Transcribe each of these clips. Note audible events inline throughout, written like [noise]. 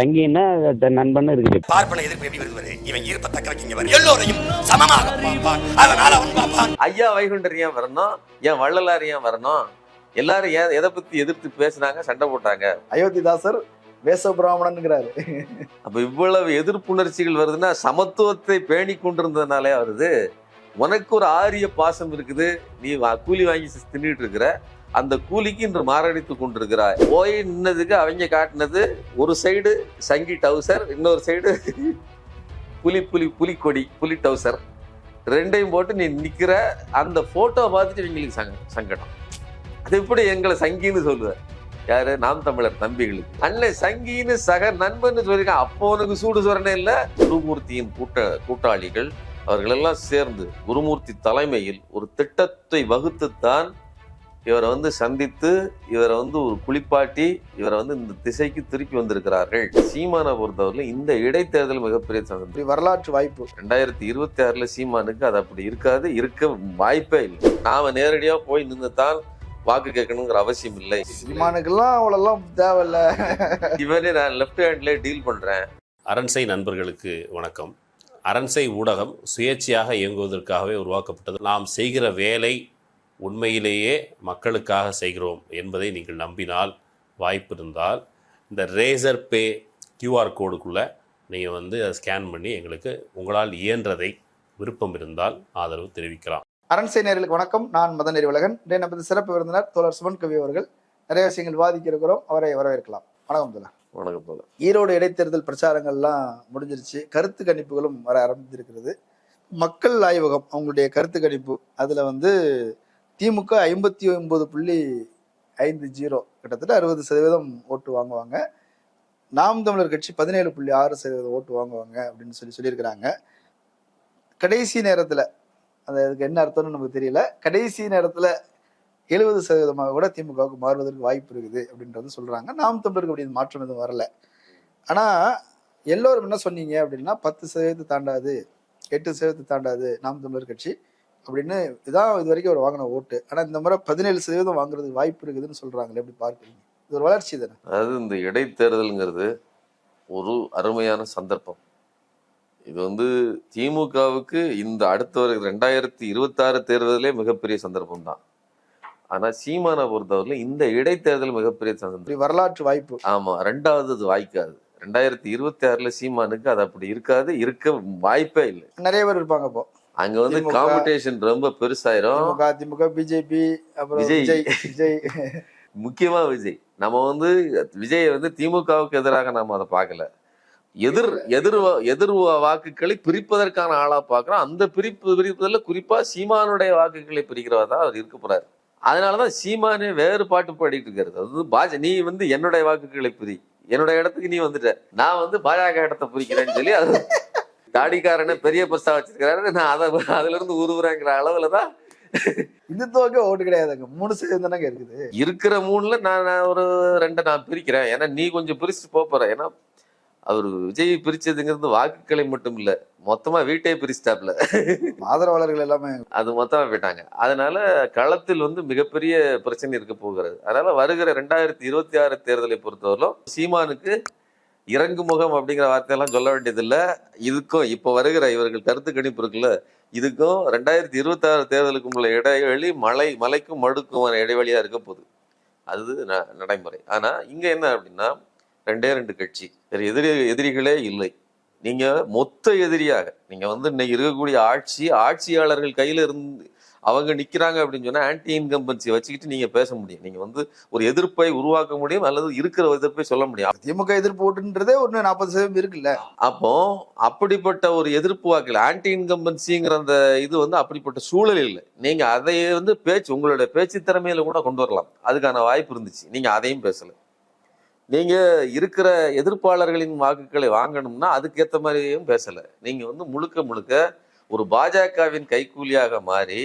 தங்கின்னா த- நண்பன் இருக்குது. பார்ப்பன எதிர்ப்பு எப்படி வருவது இவன் ஈர்ப்ப தக்க வைக்கிங்க எல்லோரையும் சமமாக பார்ப்பான். அதனால அவன் பார்ப்பான். ஐயா வைகுண்டர் ஏன் வரணும்? ஏன் வள்ளலார் ஏன் வரணும்? எல்லாரும் ஏன் எதை பத்தி எதிர்த்து பேசுனாங்க? சண்டை போட்டாங்க. அயோத்திதாசர் வேச பிராமணனுங்கிறாரு அப்ப இவ்வளவு எதிர்ப்புணர்ச்சிகள் வருதுன்னா சமத்துவத்தை பேணி கொண்டிருந்ததுனாலே வருது. உனக்கு ஒரு ஆரிய பாசம் இருக்குது. நீ வா- கூலி வாங்கி தின்னுட்டு இருக்கிற. அந்த கூலிக்கு இன்று மாரடித்து கொண்டிருக்கிறார் போய் நின்னதுக்கு அவங்க காட்டினது ஒரு சைடு சங்கி டவுசர் இன்னொரு சைடு புலி புலி புலிக்கொடி புலி டவுசர் ரெண்டையும் போட்டு நீ நிற்கிற அந்த ஃபோட்டோ பார்த்துட்டு இவங்களுக்கு சங்க சங்கடம். அது எப்படி எங்களை சங்கின்னு சொல்லுவேன் யாரு? நாம் தமிழர் தம்பிகளுக்கு. அண்ணன் சங்கின்னு சக நண்பன்னு சொல்லியிருக்கான். அப்போ உனக்கு சூடு சொரணை இல்லை. குருமூர்த்தியின் கூட்ட கூட்டாளிகள் அவர்களெல்லாம் சேர்ந்து குருமூர்த்தி தலைமையில் ஒரு திட்டத்தை வகுத்துத்தான் இவரை வந்து சந்தித்து இவரை வந்து ஒரு குளிப்பாட்டி இவரை வந்து இந்த திசைக்கு திருப்பி வந்திருக்கிறார்கள். சீமானை பொறுத்தவரையில இந்த இடைத்தேர்தல் மிகப்பெரிய சந்தர்ப்பம் வரலாற்று வாய்ப்பு. ரெண்டாயிரத்தி இருபத்தி ஆறுல சீமானுக்கு அது அப்படி இருக்காது இருக்க வாய்ப்பே இல்லை. நாம நேரடியா போய் நின்று தான் வாக்கு கேட்கணுங்கிற அவசியம் இல்லை. சீமானுக்கெல்லாம் அவ்வளோலாம் தேவையில்ல. இவனே நான் லெஃப்ட் ஹேண்ட்ல டீல் பண்றேன். அரண்சை நண்பர்களுக்கு வணக்கம். அரண்சை ஊடகம் சுயேட்சையாக இயங்குவதற்காகவே உருவாக்கப்பட்டது. நாம் செய்கிற வேலை உண்மையிலேயே மக்களுக்காக செய்கிறோம் என்பதை நீங்கள் நம்பினால் வாய்ப்பு இருந்தால் இந்த ரேசர் பே கியூஆர் கோடுக்குள்ளே நீங்கள் வந்து அதை ஸ்கேன் பண்ணி எங்களுக்கு உங்களால் இயன்றதை விருப்பம் இருந்தால் ஆதரவு தெரிவிக்கலாம். அரண்சை நேர்களுக்கு வணக்கம். நான் மதன் நெறிவலகன் இன்றைய நமது சிறப்பு விருந்தினர் தோழர் சுமன் கவி அவர்கள். நிறைய விஷயங்கள் விவாதிக்க இருக்கிறோம். அவரை வரவேற்கலாம். வணக்கம் தோழர். வணக்கம் போல ஈரோடு இடைத்தேர்தல் பிரச்சாரங்கள்லாம் முடிஞ்சிருச்சு. கருத்து கணிப்புகளும் வர ஆரம்பித்திருக்கிறது. மக்கள் ஆய்வகம் அவங்களுடைய கருத்து கணிப்பு அதில் வந்து திமுக ஐம்பத்தி ஒன்பது புள்ளி ஐந்து ஜீரோ கிட்டத்தட்ட அறுபது சதவீதம் ஓட்டு வாங்குவாங்க. நாம் தமிழர் கட்சி பதினேழு புள்ளி ஆறு சதவீதம் ஓட்டு வாங்குவாங்க அப்படின்னு சொல்லி சொல்லியிருக்கிறாங்க. கடைசி நேரத்தில் அது அதுக்கு என்ன அர்த்தம்னு நமக்கு தெரியல. கடைசி நேரத்தில் எழுபது சதவீதமாக கூட திமுகவுக்கு மாறுவதற்கு வாய்ப்பு இருக்குது அப்படின்றது சொல்கிறாங்க நாம் தமிழருக்கு அப்படி மாற்றம் எதுவும் வரல. ஆனால் எல்லோரும் என்ன சொன்னீங்க அப்படின்னா பத்து சதவீதத்தை தாண்டாது எட்டு சதவீதத்தை தாண்டாது நாம் தமிழர் கட்சி. அப்படின்னு இதான் இது வரைக்கும் அவர் வாங்கின ஓட்டு. ஆனா இந்த முறை பதினேழு சதவீதம் வாங்குறதுக்கு வாய்ப்பு இருக்குதுன்னு சொல்றாங்களே எப்படி பார்க்குறீங்க? இது ஒரு வளர்ச்சி தானே? அதாவது இந்த இடைத்தேர்தலுங்கிறது ஒரு அருமையான சந்தர்ப்பம். இது வந்து திமுகவுக்கு இந்த அடுத்த ஒரு ரெண்டாயிரத்தி இருபத்தாறு தேர்தலே மிகப்பெரிய சந்தர்ப்பம் தான். ஆனா சீமானை பொறுத்தவரையில இந்த இடைத்தேர்தல் மிகப்பெரிய சந்தர்ப்பம். வரலாற்று வாய்ப்பு. ஆமா ரெண்டாவது அது வாய்க்காது. ரெண்டாயிரத்தி இருபத்தி ஆறுல சீமானுக்கு அது அப்படி இருக்காது இருக்க வாய்ப்பே இல்லை. நிறைய பேர் இருப்பாங்க இப்போ. அங்க வந்து காம்படிஷன் ரொம்ப பெருசாயிரும். திமுக திமுக பிஜேபி அப்புறம் விஜய். முக்கியமா விஜய். நம்ம வந்து விஜயை வந்து திமுகவுக்கு எதிராக நாம அதை பார்க்கல. எதிர் எதிர் எதிர் வாக்குகளை பிரிப்பதற்கான ஆளா பார்க்கிறோம். அந்த பிரிப்பு பிரிப்பதில் குறிப்பா சீமானுடைய வாக்குகளை பிரிக்கிறவா தான் அவர் இருக்க போறாரு. அதனாலதான் சீமானே வேறு பாட்டு பாடிட்டு இருக்காரு. அது பாஜ நீ வந்து என்னுடைய வாக்குகளை பிரி. என்னுடைய இடத்துக்கு நீ வந்துட்ட. நான் வந்து பாஜக இடத்தை பிரிக்கிறேன்னு சொல்லி அது தாடிக்காரனை பெரிய பஸ்ஸா வச்சிருக்கிறாரு. நான் அதை அதுல இருந்து உருவுறேங்கிற அளவுல தான் இந்துத்துவக்கே ஓட்டு கிடையாதுங்க. மூணு சதவீதம் தானங்க இருக்குது. இருக்கிற மூணுல நான் நான் ஒரு ரெண்டை நான் பிரிக்கிறேன். ஏன்னா நீ கொஞ்சம் பிரிச்சுட்டு போப் போற. ஏன்னா அவர் விஜய் பிரிச்சதுங்கிறது வாக்குகளை மட்டும் இல்ல. மொத்தமா வீட்டையே பிரிச்சிட்டாப்ல. ஆதரவாளர்கள் எல்லாமே அது மொத்தமா போயிட்டாங்க. அதனால களத்தில் வந்து மிகப்பெரிய பிரச்சனை இருக்க போகிறது. அதனால வருகிற ரெண்டாயிரத்தி இருபத்தி ஆறு தேர்தலை பொறுத்தவரையிலும் சீமானுக்கு இறங்கு முகம் அப்படிங்கிற வார்த்தையெல்லாம் சொல்ல வேண்டியதில்லை. இதுக்கும் இப்போ வருகிற இவர்கள் கருத்து கணிப்பு இருக்குல்ல இதுக்கும் ரெண்டாயிரத்தி இருபத்தாறு தேர்தலுக்கும் உள்ள இடைவெளி மலை மலைக்கும் மடுக்கும் இடைவெளியாக இருக்க போகுது. அது ந- நடைமுறை. ஆனால் இங்கே என்ன அப்படின்னா ரெண்டே ரெண்டு கட்சி. வேறு எதிரி எதிரிகளே இல்லை. நீங்கள் மொத்த எதிரியாக நீங்கள் வந்து இன்னைக்கு இருக்கக்கூடிய ஆட்சி ஆட்சியாளர்கள் கையில் இருந்து அவங்க நிக்கிறாங்க அப்படின்னு சொன்னா ஆன்டி இன்கம்பன்சி வச்சுக்கிட்டு நீங்க பேச முடியும். நீங்க வந்து ஒரு எதிர்ப்பை உருவாக்க முடியும் அல்லது இருக்கிற எதிர்ப்பை சொல்ல முடியும். திமுக எதிர்ப்பு ஓட்டுன்றதே ஒன்று நாற்பது சதவீதம் இருக்குல்ல. அப்போ அப்படிப்பட்ட ஒரு எதிர்ப்பு வாக்கில் ஆன்டி இன்கம்பன்சிங்கிற அந்த இது வந்து அப்படிப்பட்ட சூழல் இல்லை. நீங்க அதை வந்து பேச்சு உங்களுடைய பேச்சு திறமையில கூட கொண்டு வரலாம். அதுக்கான வாய்ப்பு இருந்துச்சு. நீங்க அதையும் பேசல. நீங்க இருக்கிற எதிர்ப்பாளர்களின் வாக்குகளை வாங்கணும்னா அதுக்கேற்ற மாதிரியும் பேசல. நீங்க வந்து முழுக்க முழுக்க ஒரு பாஜகவின் கைக்கூலியாக மாறி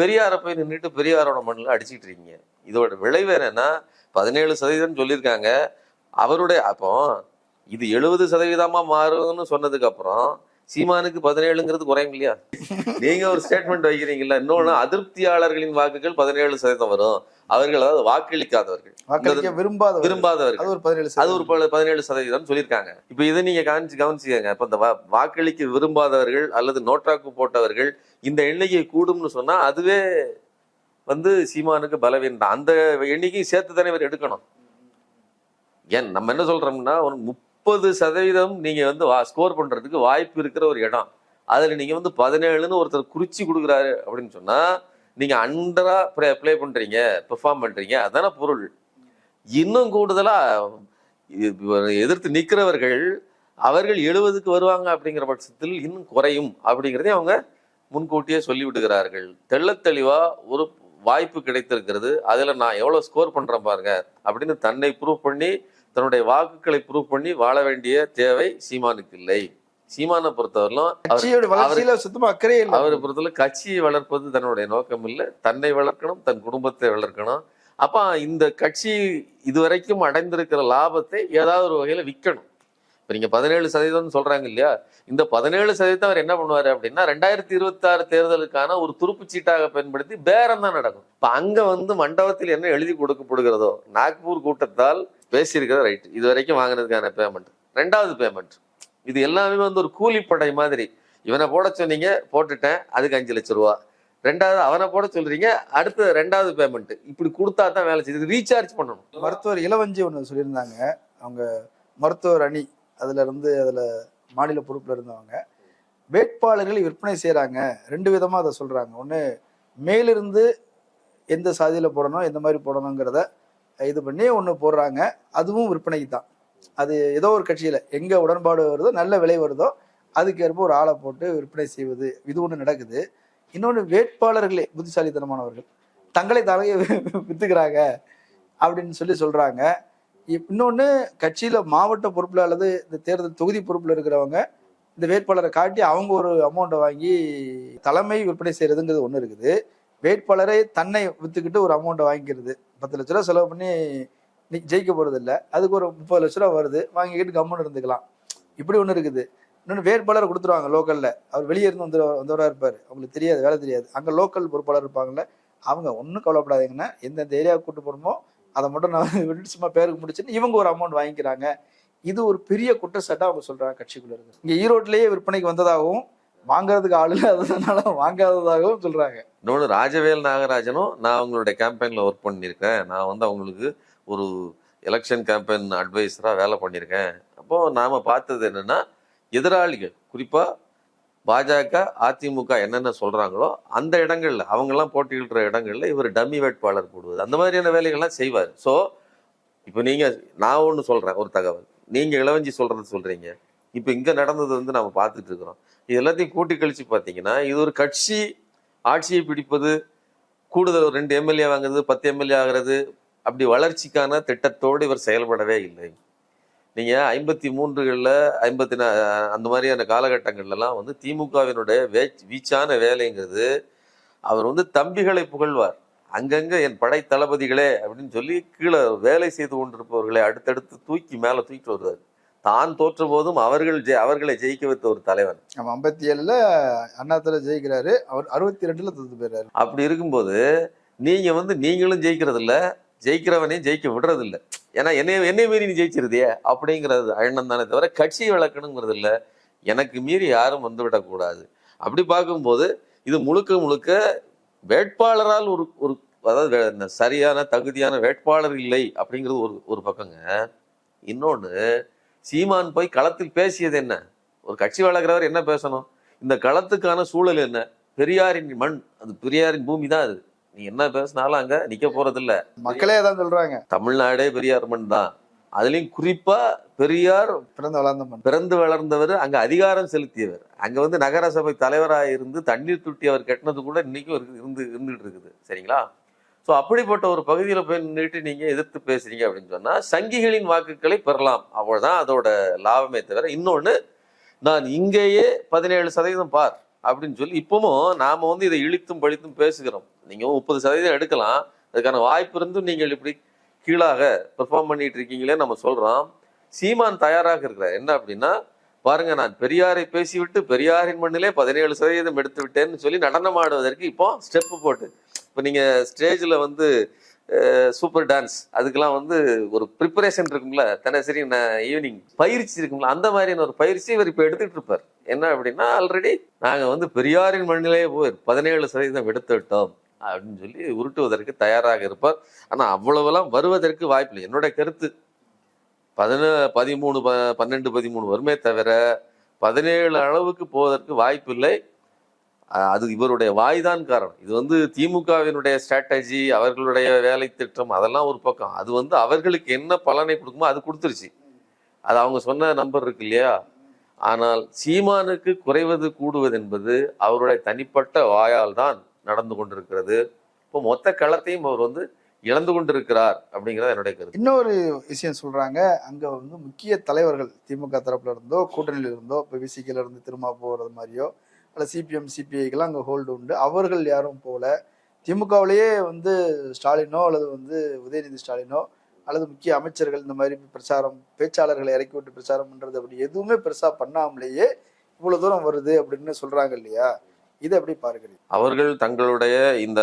பெரியாரை போய் நின்றுட்டு பெரியாரோட மண்ணில் அடிச்சிட்டு இருக்கீங்க. இதோட விளைவு என்னன்னா பதினேழு சதவீதம் சொல்லியிருக்காங்க. அவருடைய அப்போ இது எழுபது சதவீதமாக மாறும்னு சொன்னதுக்கப்புறம் சீமானுக்கு பதினேழுங்கிறது குறையும் இல்லையா? நீங்க ஒரு ஸ்டேட்மெண்ட் வைக்கிறீங்கல்ல இன்னொன்னு அதிருப்தியாளர்களின் வாக்குகள் பதினேழு சதவீதம் வரும். அவர்கள் அதாவது வாக்களிக்காதவர்கள். வாக்களிக்க விரும்பாத விரும்பாதவர்கள். அது ஒரு பதினேழு அது ஒரு பதினேழு சதவீதம் சொல்லியிருக்காங்க. இப்ப இதை நீங்க கவனிச்சு கவனிச்சுக்கங்க. இப்ப இந்த வாக்களிக்க விரும்பாதவர்கள் அல்லது நோட்டாக்கு போட்டவர்கள் இந்த எண்ணிக்கை கூடும்னு சொன்னா அதுவே வந்து சீமானுக்கு பலவீனம் தான். அந்த எண்ணிக்கையும் சேர்த்து தானே இவர் எடுக்கணும். ஏன் நம்ம என்ன சொல்றோம்னா ஒரு முப்பது சதவீதம் நீங்கள் வந்து ஸ்கோர் பண்ணுறதுக்கு வாய்ப்பு இருக்கிற ஒரு இடம். அதில் நீங்கள் வந்து பதினேழுன்னு ஒருத்தர் குறிச்சி கொடுக்குறாரு அப்படின்னு சொன்னால் நீங்கள் அண்டராக ப்ளே ப்ளே பண்ணுறீங்க பெர்ஃபார்ம் பண்ணுறீங்க அதான பொருள். இன்னும் கூடுதலாக எதிர்த்து நிற்கிறவர்கள் அவர்கள் எழுபதுக்கு வருவாங்க அப்படிங்கிற பட்சத்தில் இன்னும் குறையும் அப்படிங்கிறதே அவங்க முன்கூட்டியே சொல்லிவிடுகிறார்கள். தெள்ள தெளிவாக ஒரு வாய்ப்பு கிடைத்திருக்கிறது. அதில் நான் எவ்வளோ ஸ்கோர் பண்ணுறேன் பாருங்க அப்படின்னு தன்னை ப்ரூவ் பண்ணி தன்னுடைய வாக்குகளை ப்ரூவ் பண்ணி வாழ வேண்டிய தேவை சீமானுக்கு இல்லை. சீமானை பொறுத்தவரையிலும் சுத்தமா அக்கறையே இல்லை. அவரை பொறுத்தவரை கட்சியை வளர்ப்பது தன்னுடைய நோக்கம் இல்லை. தன்னை வளர்க்கணும் தன் குடும்பத்தை வளர்க்கணும். அப்ப இந்த கட்சி இதுவரைக்கும் அடைந்திருக்கிற லாபத்தை ஏதாவது ஒரு வகையில விற்கணும். இப்போ நீங்கள் பதினேழு சதவீதம்னு சொல்கிறாங்க இல்லையா? இந்த பதினேழு சதவீதம் அவர் என்ன பண்ணுவார் அப்படின்னா ரெண்டாயிரத்தி இருபத்தாறு தேர்தலுக்கான ஒரு துருப்பு சீட்டாக பயன்படுத்தி பேரம் தான் நடக்கும். இப்போ அங்கே வந்து மண்டபத்தில் என்ன எழுதி கொடுக்கப்படுகிறதோ நாக்பூர் கூட்டத்தால் பேசியிருக்கிற ரைட் இது வரைக்கும் வாங்கினதுக்கான பேமெண்ட் ரெண்டாவது பேமெண்ட் இது எல்லாமே வந்து ஒரு கூலிப்படை மாதிரி. இவனை போட சொன்னீங்க போட்டுட்டேன் அதுக்கு அஞ்சு லட்ச ரூபா. ரெண்டாவது அவனை போட சொல்றீங்க அடுத்து ரெண்டாவது பேமெண்ட் இப்படி கொடுத்தா தான் வேலை செய்யுது. ரீசார்ஜ் பண்ணணும். மருத்துவர் இளவஞ்சி ஒன்று சொல்லியிருந்தாங்க. அவங்க மருத்துவர் அணி. அதுல இருந்து அதுல மாநில பொறுப்புல இருந்தவங்க. வேட்பாளர்கள் விற்பனை செய்கிறாங்க ரெண்டு விதமா அதை சொல்றாங்க. ஒண்ணு மேலிருந்து எந்த சாதியில போடணும் எந்த மாதிரி போடணுங்கிறத இது பண்ணி ஒண்ணு போடுறாங்க. அதுவும் விற்பனைக்கு தான் அது ஏதோ ஒரு கட்சியில எங்க உடன்பாடு வருதோ நல்ல விலை வருதோ அதுக்கேற்ப ஒரு ஆளை போட்டு விற்பனை செய்வது. இது ஒண்ணு நடக்குது. இன்னொன்று வேட்பாளர்களே புத்திசாலித்தனமானவர்கள். தங்களை தானே வித்துக்கிறாங்க அப்படின்னு சொல்லி சொல்றாங்க. இன்னொன்று கட்சியில் மாவட்ட பொறுப்பில் அல்லது இந்த தேர்தல் தொகுதி பொறுப்பில் இருக்கிறவங்க இந்த வேட்பாளரை காட்டி அவங்க ஒரு அமௌண்ட்டை வாங்கி தலைமை விற்பனை செய்கிறதுங்கிறது ஒன்று இருக்குது. வேட்பாளரை தன்னை விற்றுக்கிட்டு ஒரு அமௌண்ட்டை வாங்கிக்கிறது. பத்து லட்ச ரூபா செலவு பண்ணி நீ ஜெயிக்க போறது அதுக்கு ஒரு முப்பது லட்ச ரூபா வருது. வாங்கிக்கிட்டு கம்முன்னு இருந்துக்கலாம். இப்படி ஒன்று இருக்குது. இன்னொன்று வேட்பாளர் கொடுத்துருவாங்க லோக்கலில் அவர் வெளியே இருந்து வந்து வந்தவராக இருப்பார். அவங்களுக்கு தெரியாது வேலை தெரியாது. அங்கே லோக்கல் பொறுப்பாளர் இருப்பாங்கல்ல அவங்க ஒன்றும் கவலைப்படாதீங்கன்னா எந்தெந்த ஏரியாவுக்கு கூட்டு போகணுமோ அதை மட்டும் நான் [laughs] விட்டு சும்மா பேருக்கு முடிச்சுன்னு இவங்க ஒரு அமௌண்ட் வாங்கிக்கிறாங்க. இது ஒரு பெரிய குற்றச்சாட்டாக அவங்க சொல்கிறாங்க கட்சிக்குள்ளே இருக்கு இங்கே ஈரோட்லயே விற்பனைக்கு வந்ததாகவும் வாங்குறதுக்கு ஆள் இல்லாததுனால வாங்காததாகவும் சொல்கிறாங்க இன்னொன்று ராஜவேல் நாகராஜனும் நான் அவங்களுடைய கேம்பெயினில் ஒர்க் பண்ணியிருக்கேன். நான் வந்து அவங்களுக்கு ஒரு எலெக்ஷன் கேம்பெயின் அட்வைஸராக வேலை பண்ணியிருக்கேன். அப்போது நாம் பார்த்தது என்னென்னா எதிராளிகள் குறிப்பாக பாஜக அதிமுக என்னென்ன சொல்கிறாங்களோ அந்த இடங்களில் அவங்கெல்லாம் போட்டியிடுற இடங்களில் இவர் டம்மி வேட்பாளர் போடுவது அந்த மாதிரியான வேலைகள்லாம் செய்வார். ஸோ இப்போ நீங்கள் நான் ஒன்று சொல்கிறேன் ஒரு தகவல். நீங்கள் இளவஞ்சி சொல்கிறது சொல்கிறீங்க இப்போ இங்கே நடந்தது வந்து நம்ம பார்த்துட்டு இருக்கிறோம். இது எல்லாத்தையும் கூட்டி கழிச்சு பார்த்தீங்கன்னா இது ஒரு கட்சி ஆட்சியை பிடிப்பது கூடுதல் ஒரு ரெண்டு எம்எல்ஏ வாங்குறது பத்து எம்எல்ஏ ஆகிறது அப்படி வளர்ச்சிக்கான திட்டத்தோடு இவர் செயல்படவே இல்லை. நீங்க ஐம்பத்தி மூன்றுகளில் ஐம்பத்தி நா அந்த மாதிரியான காலகட்டங்கள்லாம் வந்து திமுகவினுடைய வே வீச்சான வேலைங்கிறது அவர் வந்து தம்பிகளை புகழ்வார். அங்கங்க என் படை தளபதிகளே அப்படின்னு சொல்லி கீழே வேலை செய்து கொண்டிருப்பவர்களை அடுத்தடுத்து தூக்கி மேலே தூக்கிட்டு வருவார். தான் தோற்ற போதும் அவர்கள் ஜெ- அவர்களை ஜெயிக்க வைத்த ஒரு தலைவன். நம்ம ஐம்பத்தி ஏழுல அண்ணாத்துல ஜெயிக்கிறாரு. அவர் அறுபத்தி ரெண்டுல தோத்து போயிடுறாரு அப்படி இருக்கும்போது நீங்க வந்து நீங்களும் ஜெயிக்கிறது ஜெயிக்கிறவனே ஜெயிக்க விடுறது இல்லை ஏன்னா என்னை என்னை மீறி நீ ஜெயிச்சிருதியே அப்படிங்கிறது எண்ணம் தானே தவிர கட்சியை விளக்கணுங்கிறது இல்லை எனக்கு மீறி யாரும் வந்து விடக்கூடாது. அப்படி பார்க்கும்போது இது முழுக்க முழுக்க வேட்பாளரால் ஒரு ஒரு அதாவது இந்த சரியான தகுதியான வேட்பாளர் இல்லை அப்படிங்கிறது ஒரு ஒரு பக்கங்க. இன்னொன்று சீமான் போய் களத்தில் பேசியது என்ன? ஒரு கட்சி வளர்க்குறவர் என்ன பேசணும்? இந்த களத்துக்கான சூழல் என்ன? பெரியாரின் மண் அது பெரியாரின் பூமி தான் அது. நீ என்ன பேசினாலும் அங்க நிக்க போறதில்ல. மக்களே தான் சொல்றாங்க. தமிழ்நாடே பெரியார் மண் தான். அதுலயும் குறிப்பா பெரியார் பிறந்த வளர்ந்த மண். பிறந்து வளர்ந்தவர் அங்க அதிகாரம் செலுத்தியவர். அங்க வந்து நகரசபை தலைவராக இருந்து தண்ணீர் தொட்டி அவர் கட்டினது கூட இன்னைக்கும் இருந்து இருந்துட்டு இருக்குது. சரிங்களா? ஸோ அப்படிப்பட்ட ஒரு பகுதியில் போய் நின்றுட்டு நீங்க எதிர்த்து பேசுறீங்க அப்படின்னு சொன்னா சங்கிகளின் வாக்குகளை பெறலாம். அவ்வளவுதான் அதோட லாபமே தவிர இன்னொன்னு நான் இங்கேயே பதினேழு சதவீதம் பார். அப்படின்னு சொல்லி இப்பவும் நாம வந்து இதை இழித்தும் பழித்தும் பேசுகிறோம். நீங்க முப்பது சதவீதம் எடுக்கலாம். அதுக்கான வாய்ப்பு இருந்தும் நீங்கள் இப்படி கீழாக பெர்ஃபார்ம் பண்ணிட்டு இருக்கீங்களே நம்ம சொல்றோம். சீமான் தயாராக இருக்கிறார். என்ன அப்படின்னா பாருங்க நான் பெரியாரை பேசிவிட்டு பெரியாரின் மண்ணிலே பதினேழு சதவீதம் எடுத்து விட்டேன்னு சொல்லி நடனம் ஆடுவதற்கு இப்போ ஸ்டெப்பு போட்டு. இப்போ நீங்க ஸ்டேஜில் வந்து சூப்பர் டான்ஸ். அதுக்கெல்லாம் வந்து ஒரு ப்ரிப்பரேஷன் இருக்கும்ல தினசரி ஈவினிங் பயிற்சி இருக்கும்ல அந்த மாதிரியான ஒரு பயிற்சி இவர் இப்போ எடுத்துட்டு இருப்பார். என்ன அப்படின்னா ஆல்ரெடி நாங்கள் வந்து பெரியாரின் மண்ணிலே போய் பதினேழு சதவீதம் எடுத்து விட்டோம் அப்படின்னு சொல்லி உருட்டுவதற்கு தயாராக இருப்பார். ஆனால் அவ்வளவெல்லாம் வருவதற்கு வாய்ப்பில்லை. என்னுடைய கருத்து பதின பதிமூணு ப பன்னெண்டு பதிமூணு வருமே தவிர பதினேழு அளவுக்கு போவதற்கு வாய்ப்பில்லை. அது இவருடைய வாய் தான் காரணம். இது வந்து திமுகவினுடைய ஸ்ட்ராட்டஜி அவர்களுடைய வேலை திட்டம் அதெல்லாம் ஒரு பக்கம். அது வந்து அவர்களுக்கு என்ன பலனை கொடுக்குமோ அது கொடுத்துருச்சு. அது அவங்க சொன்ன நம்பர் இருக்கு இல்லையா? ஆனால் சீமானுக்கு குறைவது கூடுவது என்பது அவருடைய தனிப்பட்ட வாயால் தான் நடந்து கொண்டிருக்கிறது. இப்போ மொத்த களத்தையும் அவர் வந்து இழந்து கொண்டிருக்கிறார் அப்படிங்கிறது என்னுடைய கருத்து. இன்னொரு விஷயம் சொல்றாங்க. அங்க வந்து முக்கிய தலைவர்கள் திமுக தரப்புல இருந்தோ கூட்டணியில இருந்தோ இப்போ விசிகல இருந்து திரும்ப போறது மாதிரியோ அல்ல சிபிஎம் சிபிஐக்கெல்லாம் அங்கே ஹோல்டு உண்டு. அவர்கள் யாரும் போகல திமுகவிலேயே வந்து ஸ்டாலினோ அல்லது வந்து உதயநிதி ஸ்டாலினோ அல்லது முக்கிய அமைச்சர்கள் இந்த மாதிரி பிரச்சாரம் பேச்சாளர்களை இறக்கி விட்டு பிரச்சாரம் பண்ணுறது அப்படி எதுவுமே பெருசாக பண்ணாமலேயே இவ்வளோ தூரம் வருது அப்படின்னு சொல்கிறாங்க இல்லையா? இதை எப்படி பார்க்குறீங்க? அவர்கள் தங்களுடைய இந்த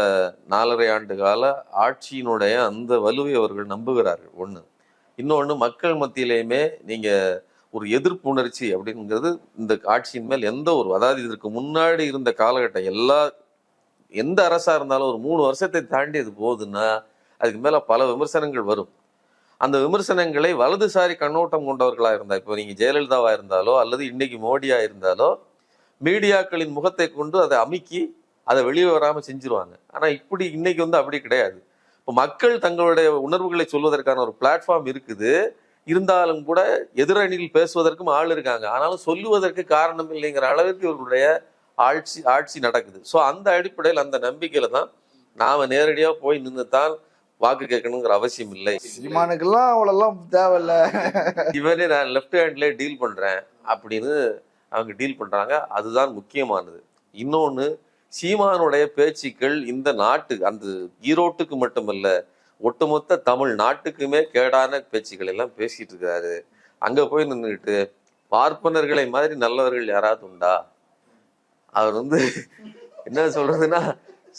நாலரை ஆண்டு கால ஆட்சியினுடைய அந்த வலுவை அவர்கள் நம்புகிறார்கள். ஒன்று இன்னொன்று மக்கள் மத்தியிலையுமே நீங்கள் ஒரு எதிர்ப்பு உணர்ச்சி அப்படிங்கிறது இந்த ஆட்சியின் மேல் எந்த ஒரு அதாவது இதற்கு முன்னாடி இருந்த காலகட்டம் எல்லா எந்த அரசாக இருந்தாலும் ஒரு மூணு வருஷத்தை தாண்டி அது போகுதுன்னா அதுக்கு மேலே பல விமர்சனங்கள் வரும். அந்த விமர்சனங்களை வலதுசாரி கண்ணோட்டம் கொண்டவர்களாக இருந்தால் இப்போ நீங்கள் ஜெயலலிதாவாக இருந்தாலோ அல்லது இன்னைக்கு மோடியாக இருந்தாலோ மீடியாக்களின் முகத்தை கொண்டு அதை அமுக்கி அதை வெளியே வராமல் செஞ்சிருவாங்க. ஆனால் இப்படி இன்னைக்கு வந்து அப்படி கிடையாது. இப்போ மக்கள் தங்களுடைய உணர்வுகளை சொல்வதற்கான ஒரு பிளாட்ஃபார்ம் இருக்குது. இருந்தாலும் கூட எதிரணியில் பேசுவதற்கும் ஆள் இருக்காங்க. ஆனாலும் சொல்லுவதற்கு காரணம் இல்லைங்கிற அளவுக்கு இவர்களுடைய ஆட்சி ஆட்சி நடக்குது. ஸோ அந்த அடிப்படையில் அந்த நம்பிக்கையில தான் நாம நேரடியா போய் நின்று தான் வாக்கு கேட்கணுங்கிற அவசியம் இல்லை. சீமானுக்கெல்லாம் அவ்வளோலாம் தேவையில்ல. இவரே நான் லெஃப்ட் ஹேண்ட்ல டீல் பண்றேன் அப்படின்னு அவங்க டீல் பண்றாங்க. அதுதான் முக்கியமானது. இன்னொன்னு சீமானுடைய பேச்சுக்கள் இந்த நாட்டு அந்த ஈரோட்டுக்கு மட்டுமல்ல ஒட்டுமொத்த தமிழ் நாட்டுக்குமே கேடான பேச்சுக்கள் எல்லாம் பேசிட்டு இருக்காரு. அங்க போய் நின்றுட்டு பார்ப்பனர்களை மாதிரி நல்லவர்கள் யாராவது உண்டா? அவர் வந்து என்ன சொல்றதுன்னா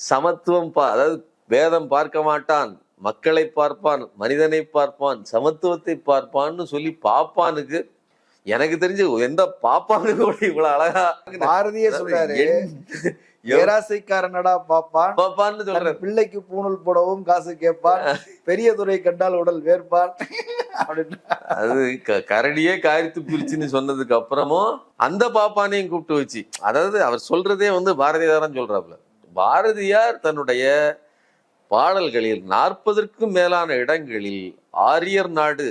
சமத்துவம் பா அதாவது வேதம் பார்க்க மாட்டான் மக்களை பார்ப்பான் மனிதனை பார்ப்பான் சமத்துவத்தை பார்ப்பான்னு சொல்லி பாப்பானுக்கு எனக்கு தெரிஞ்சு எந்த பாப்பானுக்கு கூட இவ்வளவு அழகா பாரதியே சொல்றாரு. ஏராசைக்காரனடா பாப்பான். பாப்பான்னு தன் சொல்றாரு. பிள்ளைக்கு பூணூல் போடவும் காசு கேட்பான். பெரிய துறை கண்டால் உடல் வேர்ப்பான். அது கரடியே காரித்து பிரிச்சுன்னு சொன்னதுக்கு அப்புறமும் அந்த பாப்பானையும் கூப்பிட்டு வச்சு அதாவது அவர் சொல்றதே வந்து பாரதியாரன் சொல்றாப்புல. பாரதியார் தன்னுடைய பாடல்களில் நாற்பதற்கும் மேலான இடங்களில் ஆரியர் நாடு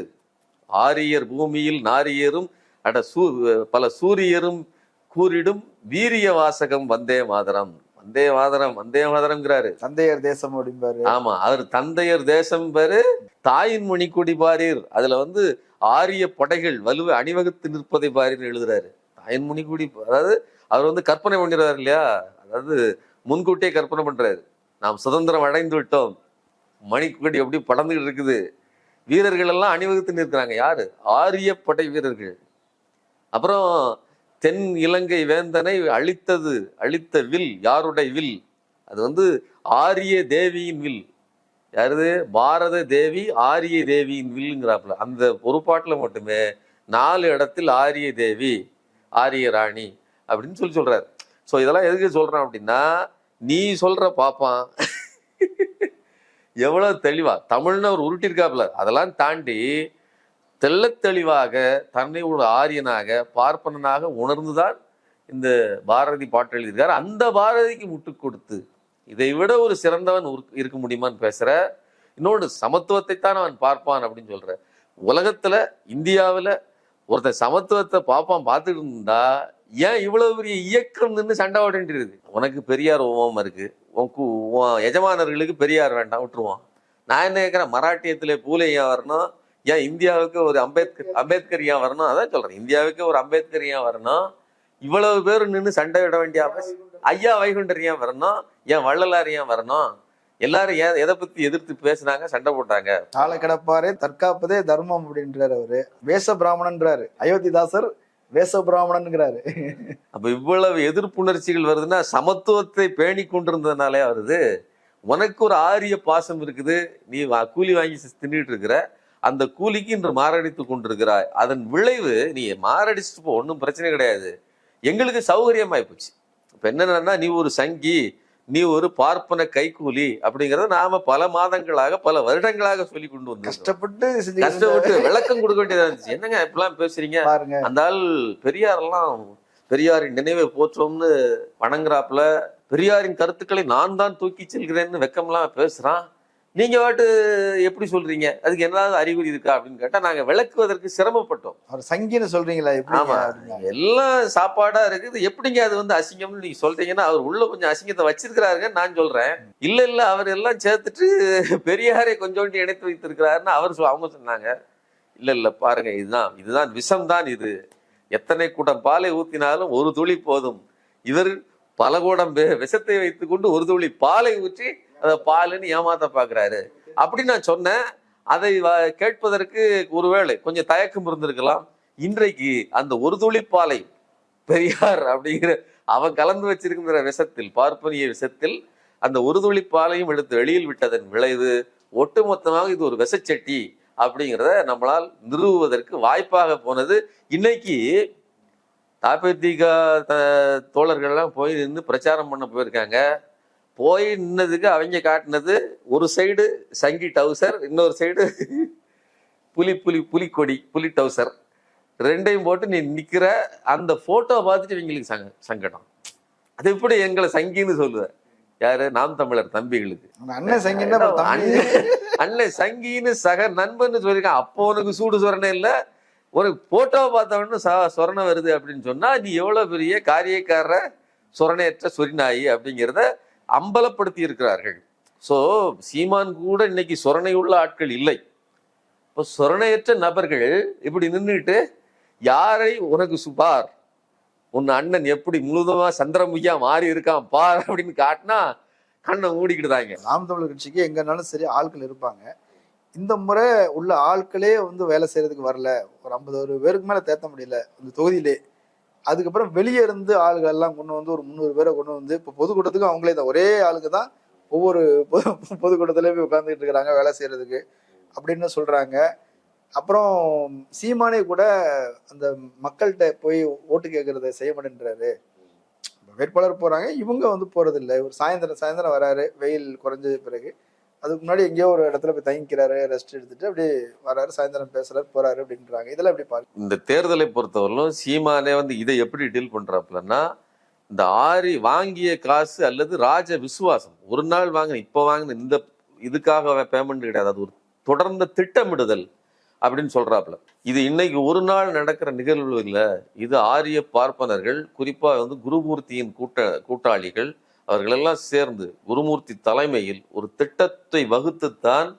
ஆரியர் பூமியில் நாரியரும் அட சூ பல சூரியரும் கூறிடும் வீரிய வாசகம் வந்தே மாதரம். வந்தே மாதரம் வந்தே மாதரம்ங்கிறாரு. தந்தையர் தேசம் அப்படிம்பாரு. ஆமா அவர் தந்தையர் தேசம் பேரு தாயின் மணி கொடி பாரீர். அதுல வந்து ஆரிய படைகள் வலுவை அணிவகுத்து நிற்பதை பாரீர் எழுதுறாரு. தாயின் மணி கொடி அதாவது அவர் வந்து கற்பனை பண்ணிடுறாரு இல்லையா? அதாவது முன்கூட்டியே கற்பனை பண்றாரு. நாம் சுதந்திரம் அடைந்து விட்டோம். மணிக்கொடி எப்படி படந்துகிட்டு இருக்குது. வீரர்கள் எல்லாம் அணிவகுத்து நிற்கிறாங்க. யாரு? ஆரிய படை வீரர்கள். அப்புறம் தென் இலங்கை வேந்தனை அழித்தது அழித்த வில் யாருடைய வில்? அது வந்து ஆரிய தேவியின் வில். யாருது? பாரத தேவி ஆரிய தேவியின் வில்லுங்கிறாப்புல. அந்த ஒரு மட்டுமே நாலு இடத்தில் ஆரிய தேவி ஆரிய ராணி அப்படின்னு சொல்லி சொல்கிறார் ஸோ இதெல்லாம் எதுக்கு சொல்கிறான் அப்படின்னா நீ சொல்கிற பாப்பான். எவ்வளோ தெளிவாக தமிழ்னு அவர் உருட்டிருக்காப்புல. அதெல்லாம் தாண்டி தெள்ளத்தெளிவாக தன்னை ஒரு ஆரியனாக பார்ப்பனனாக உணர்ந்துதான் இந்த பாரதி பாட்டு எழுதியிருக்காரு. அந்த பாரதிக்கு முட்டு கொடுத்து இதை விட ஒரு சிறந்தவன் இருக்க முடியுமான்னு பேசுற இன்னொன்று சமத்துவத்தை தான் அவன் பார்ப்பான் அப்படின்னு சொல்ற. உலகத்துல இந்தியாவில் ஒருத்தன் சமத்துவத்தை பார்ப்பான் பார்த்துட்டு இருந்தா ஏன் இவ்வளவு பெரிய இயக்கம் நின்று சண்டை ஓடின்றது உனக்கு பெரியார் ஓமம் இருக்கு. உன் உன் எஜமானர்களுக்கு பெரியார் வேண்டாம் விட்டுருவான். நான் என்ன கேட்குறேன் மராட்டியத்திலே பூலே வரணும் ஏன் இந்தியாவுக்கு ஒரு அம்பேத்கர் அம்பேத்கர் ஏன் வரணும்? அதான் சொல்றேன். இந்தியாவுக்கு ஒரு அம்பேத்கர் ஏன் வரணும்? இவ்வளவு பேர் நின்று சண்டை விட வேண்டிய அவசியம் ஐயா வைகுண்டர் ஏன் வரணும்? ஏன் வள்ளலார் ஏன் வரணும்? எல்லாரும் ஏன் எதை பத்தி எதிர்த்து பேசுனாங்க? சண்டை போட்டாங்க. கால கிடப்பாரே தற்காப்பதே தர்மம் அப்படின்றாரு அவரு. வேஷ பிராமணன்றாரு அயோத்திதாசர் வேச பிராமணனுங்கிறாரு அப்ப இவ்வளவு எதிர்ப்புணர்ச்சிகள் வருதுன்னா சமத்துவத்தை பேணி கொண்டிருந்ததுனாலே வருது உனக்கு ஒரு ஆரிய பாசம் இருக்குது. நீ வா- கூலி வாங்கி தின்னுட்டு இருக்கிற. அந்த கூலிக்கு இன்று மாரடித்து கொண்டிருக்கிறாய். அதன் விளைவு நீ மாரடிச்சுட்டு போ ஒன்றும் பிரச்சனை கிடையாது. எங்களுக்கு சௌகரியமாய் போச்சு. இப்ப என்னன்னா நீ ஒரு சங்கி நீ ஒரு பார்ப்பன கைக்கூலி அப்படிங்கறத நாம பல மாதங்களாக பல வருடங்களாக சொல்லி கொண்டு வந்தோம் கஷ்டப்பட்டு கஷ்டப்பட்டு விளக்கம் கொடுக்க வேண்டியதா இருந்துச்சு. என்னங்க இப்படிலாம் பேசுறீங்க? அந்த ஆள் பெரியாரெல்லாம் பெரியாரின் நினைவை போற்றோம்னு வணங்குறாப்புல. பெரியாரின் கருத்துக்களை நான் தான் தூக்கி செல்கிறேன்னு வெக்கம்லாம் பேசுறான். நீங்க வாட்டு எப்படி சொல்றீங்க? அதுக்கு என்னதாவது அறிகுறி இருக்கா அப்படின்னு கேட்டா நாங்க விளக்குவதற்கு சிரமப்பட்டோம். அவர் சங்கின்னு சொல்றீங்களா? எப்படி ஆமா. எல்லாம் சாப்பாடா இருக்குது. எப்படிங்க அது வந்து அசிங்கம்னு நீங்க சொல்றீங்கன்னா அவர் உள்ள கொஞ்சம் அசிங்கத்தை வச்சிருக்கிறாருங்க நான் சொல்றேன். இல்ல இல்ல அவர் எல்லாம் சேர்த்துட்டு பெரியாரை கொஞ்சோண்டி இணைத்து வைத்திருக்கிறாருன்னு அவர் சொல் அவங்க சொன்னாங்க. இல்ல இல்ல பாருங்க இதுதான் இதுதான் விஷம் தான் இது. எத்தனை கூட்டம் பாலை ஊத்தினாலும் ஒரு துளி போதும். இவர் பல கூடம் விஷத்தை வைத்துக்கொண்டு ஒரு துளி பாலை ஊற்றி அதை பாலுன்னு ஏமாத்த பாக்குறாரு. அப்படி நான் சொன்னேன். அதை வ- கேட்பதற்கு ஒருவேளை கொஞ்சம் தயக்கம் இருந்திருக்கலாம். இன்றைக்கு அந்த ஒரு துளி பாலை பெரியார் அப்படிங்கிற அவன் கலந்து வச்சிருக்கிற விஷத்தில் பார்ப்பனிய விஷத்தில் அந்த ஒரு துளி பாலையும் எடுத்து வெளியில் விட்டதன் விளைவு ஒட்டுமொத்தமாக இது ஒரு விஷச்சட்டி அப்படிங்கிறத நம்மளால் நிறுவுவதற்கு வாய்ப்பாக போனது. இன்னைக்கு தாபத்திக தோழர்கள்லாம் போய் நின்று பிரச்சாரம் பண்ண போயிருக்காங்க. போய் நின்னதுக்கு அவங்க காட்டினது ஒரு சைடு சங்கி டவுசர் இன்னொரு சைடு புலி புலி புலிக்கொடி புலி டவுசர் ரெண்டையும் போட்டு நீ நிக்கிற அந்த போட்டோ பார்த்துட்டு இவங்களுக்கு சங்க சங்கடம். அது எப்படி எங்களை சங்கின்னு சொல்லுவ? யாரு? நாம் தமிழர் தம்பிகளுக்கு. அண்ணன் சங்கின்னா அண்ணன் சங்கின்னு சக நண்பன்னு சொல்லியிருக்கான் அப்போ உனக்கு சூடு சொரணை இல்ல. உனக்கு போட்டோவை பார்த்தவொன்னு ச சொரணை வருது அப்படின்னு சொன்னா நீ எவ்வளவு பெரிய காரியக்காரர சொரணையற்ற சொரிநாயி அப்படிங்கிறத அம்பலப்படுத்தி இருக்கிறார்கள் ஸோ சீமான் கூட இன்னைக்கு சொரணை உள்ள ஆட்கள் இல்லை. இப்போ சொரணையற்ற நபர்கள் இப்படி நின்றுட்டு யாரை உனக்கு சுபார்? உன் அண்ணன் எப்படி முழுதுமா சந்திரமுகியா மாறி இருக்கான்? பார் அப்படின்னு காட்டினா கண்ணை மூடிக்கிட்டுதாங்க நாம் தமிழர் கட்சிக்கு எங்கனாலும் சரி ஆட்கள் இருப்பாங்க. இந்த முறை உள்ள ஆட்களே வந்து வேலை செய்யறதுக்கு வரல. ஒரு ஐம்பது ஒரு பேருக்கு மேல தேத்த முடியல. இந்த தொகுதியிலே. அதுக்கப்புறம் வெளியே இருந்து ஆளுகள் எல்லாம் கொண்டு வந்து ஒரு முந்நூறு பேரை கொண்டு வந்து இப்போ பொதுக்கூட்டத்துக்கும் அவங்களே தான் ஒரே ஆளுக்கு தான் ஒவ்வொரு பொது பொதுக்கூட்டத்திலே போய் உட்காந்துக்கிட்டு இருக்கிறாங்க வேலை செய்யறதுக்கு அப்படின்னு சொல்றாங்க. அப்புறம் சீமானே கூட அந்த மக்கள்கிட்ட போய் ஓட்டு கேட்கறத செய்ய மாட்டேன்றாரு. வேட்பாளர் போறாங்க இவங்க வந்து போறது இல்லை ஒரு சாயந்தரம் சாயந்தரம் வராரு வெயில் குறைஞ்சது பிறகு. அதுக்கு முன்னாடி எங்கேயோ ஒரு இடத்துல போய் தங்கிக்கிறாரு ரெஸ்ட் எடுத்துட்டு அப்படியே வராரு சாயந்தரம் பேசுறாரு போறாரு அப்படின்றாங்க. இதெல்லாம் எப்படி பாருங்க இந்த தேர்தலை பொறுத்தவரையிலும் சீமானே வந்து இதை எப்படி டீல் பண்றாப்லன்னா இந்த ஆரி வாங்கிய காசு அல்லது ராஜ விசுவாசம். ஒரு நாள் வாங்கின இப்போ வாங்கின இந்த இதுக்காக பேமெண்ட் கிடையாது. அது ஒரு தொடர்ந்த திட்டமிடுதல் அப்படின்னு சொல்றாப்புல. இது இன்னைக்கு ஒரு நாள் நடக்கிற நிகழ்வு இது ஆரிய பார்ப்பனர்கள் குறிப்பாக வந்து குருமூர்த்தியின் கூட்ட கூட்டாளிகள் அவர்களெல்லாம் சேர்ந்து குருமூர்த்தி தலைமையில் ஒரு திட்டத்தை வகுத்துத்தான்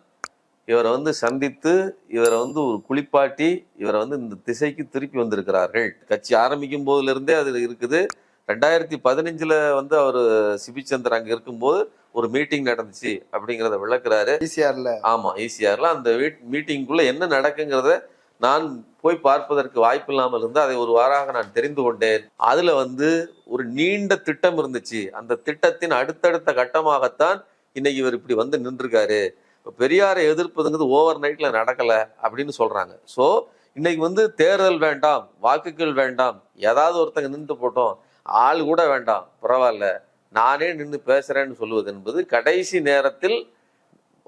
இவரை வந்து சந்தித்து இவரை வந்து ஒரு குளிப்பாட்டி இவரை வந்து இந்த திசைக்கு திருப்பி வந்திருக்கிறார்கள். கட்சி ஆரம்பிக்கும் போதுல இருந்தே அது இருக்குது. ரெண்டாயிரத்தி பதினஞ்சுல வந்து அவர் சிபிச்சந்தர் அங்க இருக்கும்போது ஒரு மீட்டிங் நடந்துச்சு அப்படிங்கிறத விளக்குறாரு. ஈசிஆர்ல? ஆமா ஈசிஆர்ல அந்த மீட்டிங்குள்ள என்ன நடக்குங்கிறத நான் போய் பார்ப்பதற்கு வாய்ப்பு இல்லாமல் இருந்து அதை ஒரு வாராக நான் தெரிந்து கொண்டேன். அதுல வந்து ஒரு நீண்ட திட்டம் இருந்துச்சு. அந்த திட்டத்தின் அடுத்தடுத்த கட்டமாகத்தான் இன்னைக்கு இவர் இப்படி வந்து நின்றுருக்காரு. இப்ப பெரியாரை எதிர்ப்பதுங்கிறது ஓவர் நைட்ல நடக்கல அப்படின்னு சொல்றாங்க. ஸோ இன்னைக்கு வந்து தேர்தல் வேண்டாம் வாக்குகள் வேண்டாம் ஏதாவது ஒருத்தங்க நின்று போட்டோம் ஆள் கூட வேண்டாம் பரவாயில்ல நானே நின்று பேசுறேன்னு சொல்லுவது என்பது கடைசி நேரத்தில்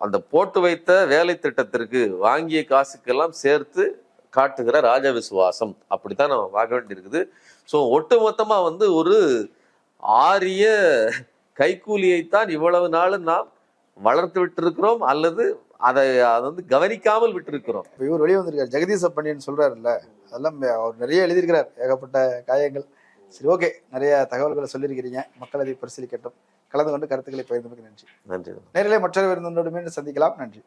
அந்த போட்டு வைத்த வேலை திட்டத்திற்கு வாங்கிய காசுக்கெல்லாம் சேர்த்து காட்டுகிற ராஜ விசுவாசம். அப்படித்தான் நம்ம பார்க்க வேண்டியிருக்குது. ஸோ ஒட்டுமொத்தமாக வந்து ஒரு ஆரிய கைக்கூலியைத்தான் இவ்வளவு நாள் நாம் வளர்த்து விட்டிருக்கிறோம் அல்லது அதை அதை வந்து கவனிக்காமல் விட்டிருக்கிறோம். இப்போ இவர் வெளியே வந்திருக்காரு ஜெகதீச பண்ணின்னு சொல்கிறாருல்ல அதெல்லாம் அவர் நிறைய எழுதியிருக்கிறார் ஏகப்பட்ட காயங்கள். சரி ஓகே நிறைய தகவல்களை சொல்லியிருக்கிறீங்க. மக்கள் அதை பரிசீலிக்கட்டும். கலந்து கொண்டு கருத்துக்களை பகிர்ந்தமைக்கு நன்றி. நன்றி நேரிலே மற்றொரு விருந்தினோடு மீண்டும் சந்திக்கலாம். நன்றி.